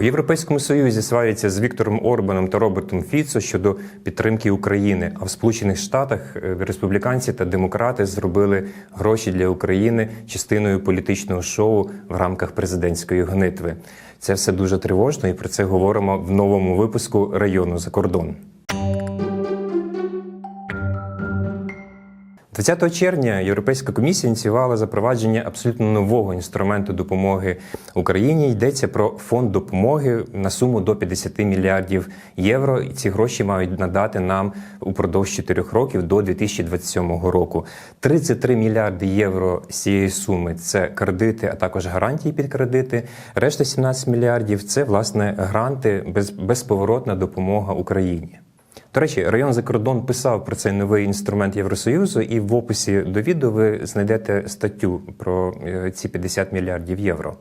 У Європейському Союзі сваряться з Віктором Орбаном та Робертом Фіцо щодо підтримки України. А в Сполучених Штатах е, республіканці та демократи зробили гроші для України частиною політичного шоу в рамках президентської гонитви. Це все дуже тривожно, і про це говоримо в новому випуску району за кордон. 20 червня Європейська комісія ініціювала запровадження абсолютно нового інструменту допомоги Україні. Йдеться про фонд допомоги на суму до 50 мільярдів євро. І ці гроші мають надати нам упродовж 4 років до 2027 року. 33 мільярди євро з цієї суми це кредити, а також гарантії під кредити. Решта 17 мільярдів це власне гранти, без, безповоротна допомога Україні. До речі, район за кордон писав про цей новий інструмент Євросоюзу, і в описі до відео ви знайдете статтю про е, ці 50 мільярдів євро.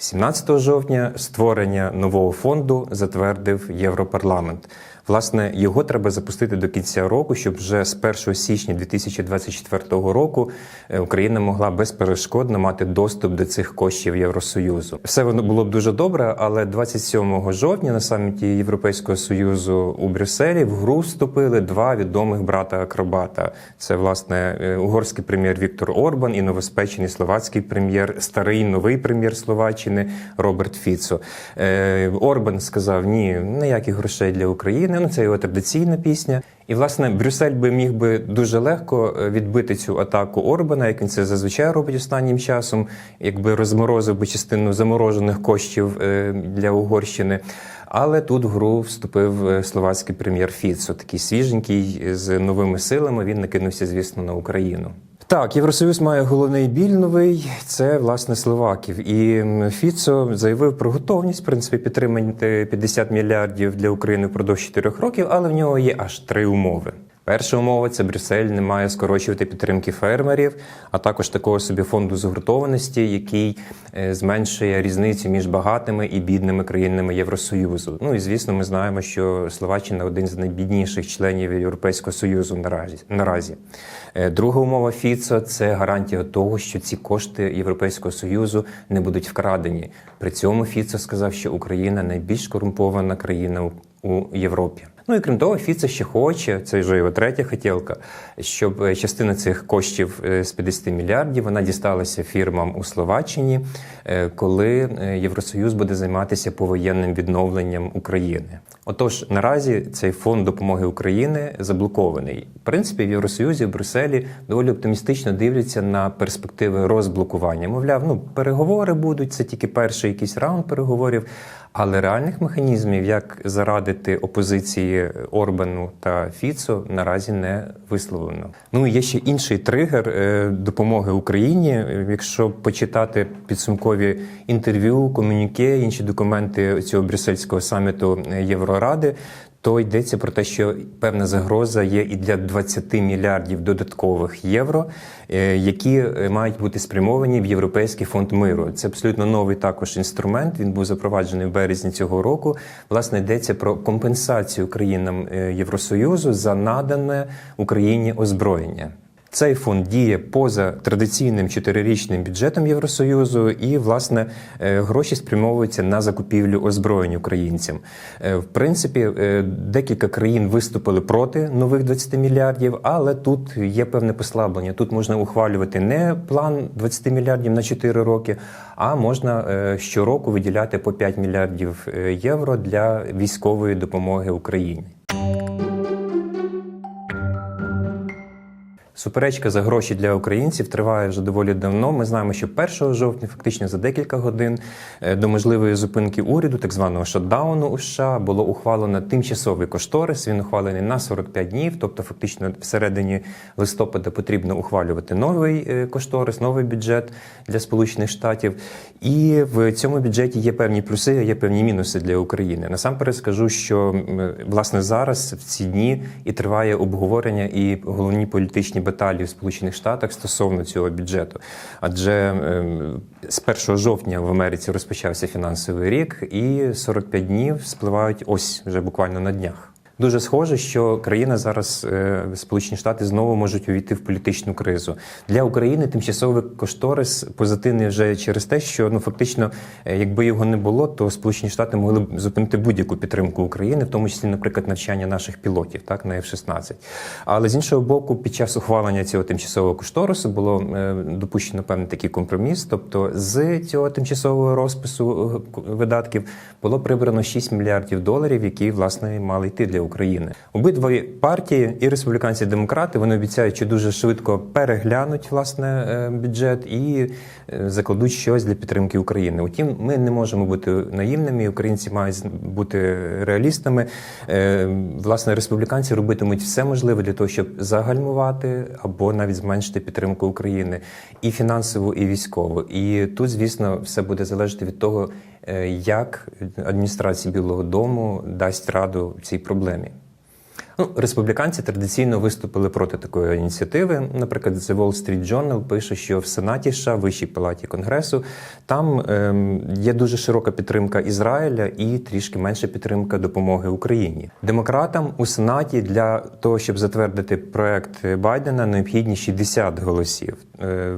17 жовтня створення нового фонду затвердив Європарламент. Власне, його треба запустити до кінця року, щоб вже з 1 січня 2024 року е, Україна могла безперешкодно мати доступ до цих коштів Євросоюзу. Все воно було б дуже добре, але 27 жовтня на саміті Європейського союзу у Брюсселі в гру вступили два відомих брата акробата. Це власне е, угорський прем'єр Віктор Орбан і новоспечений словацький прем'єр, старий новий прем'єр Словаччини Роберт Фіцо. Е, Орбан сказав: ні, ніяких грошей для України. Ну це його традиційна пісня. І власне Брюссель би міг би дуже легко е, відбити цю атаку Орбана, як він це зазвичай робить останнім часом, якби розморозив би частину заморожених коштів е, для Угорщини. Але тут в гру вступив е, словацький прем'єр Фіцо, такий свіженький з новими силами. Він накинувся, звісно, на Україну. Так, Євросоюз має головний біль новий це власне Словаків. І Фіцо заявив про готовність в принципі підтримати 50 мільярдів для України впродовж 4 років, але в нього є аж три умови. Перша умова це Брюссель не має скорочувати підтримки фермерів, а також такого собі фонду згуртованості, який е, зменшує різницю між багатими і бідними країнами Євросоюзу. Ну і звісно, ми знаємо, що Словаччина один з найбідніших членів Європейського союзу наразі. наразі. Е, Друга умова Фіцо це гарантія того, що ці кошти Європейського союзу не будуть вкрадені. При цьому Фіцо сказав, що Україна найбільш корумпована країна у- у Європі. Ну і крім того, Фіце ще хоче, це вже його третя хотілка, щоб е, частина цих коштів е, з 50 мільярдів вона дісталася фірмам у Словаччині, е, коли Євросоюз буде займатися повоєнним відновленням України. Отож, наразі цей фонд допомоги України заблокований. В принципі, в Євросоюзі в Брюсселі доволі оптимістично дивляться на перспективи розблокування. Мовляв, ну переговори будуть, це тільки перший якийсь раунд переговорів. Але реальних механізмів, як зарадити опозиції Орбану та Фіцо, наразі не висловлено. Ну є ще інший тригер е, допомоги Україні. Якщо почитати підсумкові інтерв'ю, комюніке, інші документи цього брюссельського саміту Євроради. То йдеться про те, що певна загроза є і для 20 мільярдів додаткових євро, е, які е, мають бути спрямовані в Європейський фонд миру. Це абсолютно новий також інструмент. Він був запроваджений в березні цього року. Власне йдеться про компенсацію країнам е, Євросоюзу за надане Україні озброєння. Цей фонд діє поза традиційним чотирирічним бюджетом Євросоюзу, і власне е, гроші спрямовуються на закупівлю озброєнь українцям. Е, В принципі, е, декілька країн виступили проти нових 20 мільярдів, але тут є певне послаблення. Тут можна ухвалювати не план 20 мільярдів на 4 роки, а можна щороку виділяти по 5 мільярдів євро для військової допомоги Україні. Суперечка за гроші для українців триває вже доволі давно. Ми знаємо, що 1 жовтня, фактично за декілька годин, е, до можливої зупинки уряду, так званого шотдауну у США, було ухвалено тимчасовий кошторис. Він ухвалений на 45 днів, тобто фактично всередині листопада потрібно ухвалювати новий е, кошторис, новий бюджет для Сполучених Штатів. І в цьому бюджеті є певні плюси, є певні мінуси для України. Насамперед скажу, що власне зараз в ці дні і триває обговорення і головні політичні баталії в Сполучених Штатах стосовно цього бюджету. Адже ем, з 1 жовтня в Америці розпочався фінансовий рік, і 45 днів спливають ось вже буквально на днях. Дуже схоже, що країна зараз, е, Сполучені Штати, знову можуть увійти в політичну кризу. Для України тимчасовий кошторис позитивний вже через те, що ну фактично, е, якби його не було, то Сполучені Штати могли б зупинити будь-яку підтримку України, в тому числі, наприклад, навчання наших пілотів, так на F-16. Але з іншого боку, під час ухвалення цього тимчасового кошторису було е, допущено певний такий компроміс. Тобто, з цього тимчасового розпису видатків було прибрано 6 мільярдів доларів, які власне мали йти для. Обидві партії, і республіканці, і демократи, вони обіцяють, що дуже швидко переглянуть власне е, бюджет і е, закладуть щось для підтримки України. Утім, ми не можемо бути наївними. Українці мають бути реалістами. Е, Власне, республіканці робитимуть все можливе для того, щоб загальмувати або навіть зменшити підтримку України і фінансову, і військову. І тут, звісно, все буде залежати від того, як адміністрація Білого Дому дасть раду цій проблемі. Ну, республіканці традиційно виступили проти такої ініціативи. Наприклад, The Wall Street Journal пише, що в Сенаті США, Вищій палаті Конгресу, там ем, є дуже широка підтримка Ізраїля і трішки менша підтримка допомоги Україні. Демократам у Сенаті для того, щоб затвердити проект Байдена, необхідні 60 голосів. Е,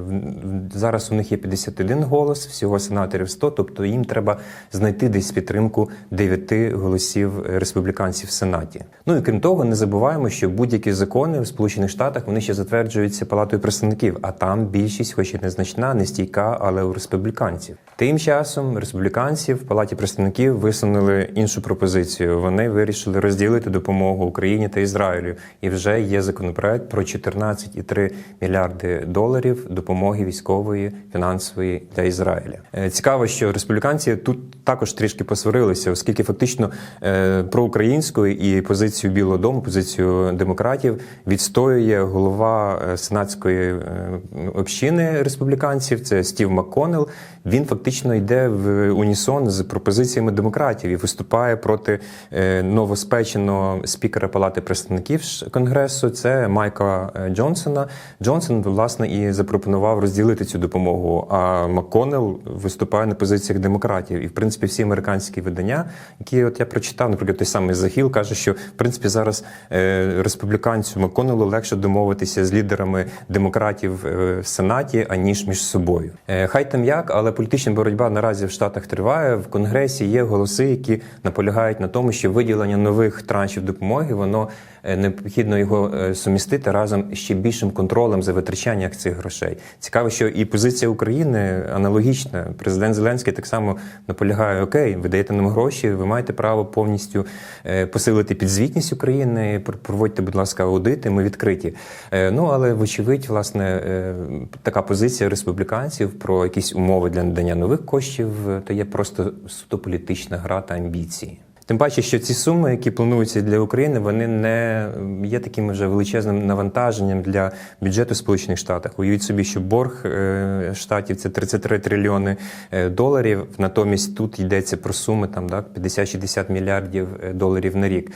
Зараз у них є 51 голос, всього сенаторів 100, тобто їм треба знайти десь підтримку 9 голосів республіканців в Сенаті. Ну і крім того, не забуваємо, що будь-які закони в Сполучених Штатах вони ще затверджуються палатою представників, а там більшість, хоч і незначна, не стійка, але у республіканців. Тим часом республіканці в палаті представників висунули іншу пропозицію. Вони вирішили розділити допомогу Україні та Ізраїлю, і вже є законопроект про 14,3 мільярди доларів допомоги військової, фінансової для Ізраїля. Е, Цікаво, що республіканці тут також трішки посварилися, оскільки фактично е, проукраїнську і позицію Білого Дому, позицію демократів відстоює голова е, сенатської е, общини республіканців. Це Стів Макконел. Він фактично йде в унісон з пропозиціями демократів і виступає проти е, новоспеченого спікера Палати представників Конгресу. Це Майка е, Джонсона. Джонсон власне і запропонував розділити цю допомогу. А Макконел виступає на позиціях демократів. І в принципі всі американські видання, які от я прочитав, наприклад, той самий Захіл каже, що в принципі зараз е, республіканцю Макконелу легше домовитися з лідерами демократів в Сенаті, аніж між собою. Хай там як, але політична боротьба наразі в Штатах триває. В Конгресі є голоси, які наполягають на тому, що виділення нових траншів допомоги воно необхідно його е, сумістити разом з ще більшим контролем за витрачання цих грошей. Цікаво, що і позиція України аналогічна. Президент Зеленський так само наполягає: Окей, ви даєте нам гроші, ви маєте право повністю е, посилити підзвітність України. пр- Проводьте, будь ласка, аудити. Ми відкриті. Е, Ну але вочевидь, власне, е, така позиція республіканців про якісь умови для надання нових коштів, е, то є просто суто політична гра та амбіції. Тим паче, що ці суми, які плануються для України, вони не є таким вже величезним навантаженням для бюджету Сполучених Штатів. Уявіть собі, що борг е, штатів це 33 трильйони е, доларів. Натомість тут йдеться про суми там так 50-60 мільярдів е, доларів на рік.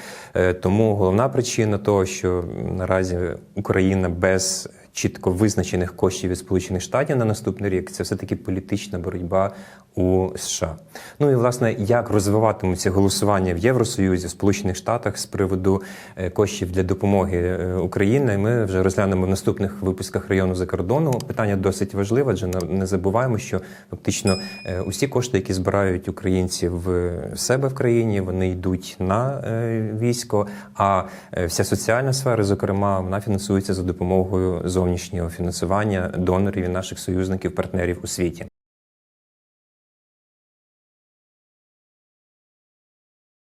Тому головна причина того, що наразі Україна без чітко визначених коштів від Сполучених Штатів на наступний рік, це все таки політична боротьба у США. Ну і власне як розвиватимуться голосування в Євросоюзі, в Сполучених Штатах з приводу е, коштів для допомоги е, Україні. Ми вже розглянемо в наступних випусках району за кордону. Питання досить важливе, адже не- забуваємо, що фактично е, усі кошти, які збирають українці в себе в країні, вони йдуть на військо. А вся соціальна сфера, зокрема, вона фінансується за допомогою зовнішнього фінансування донорів і наших союзників, партнерів у світі.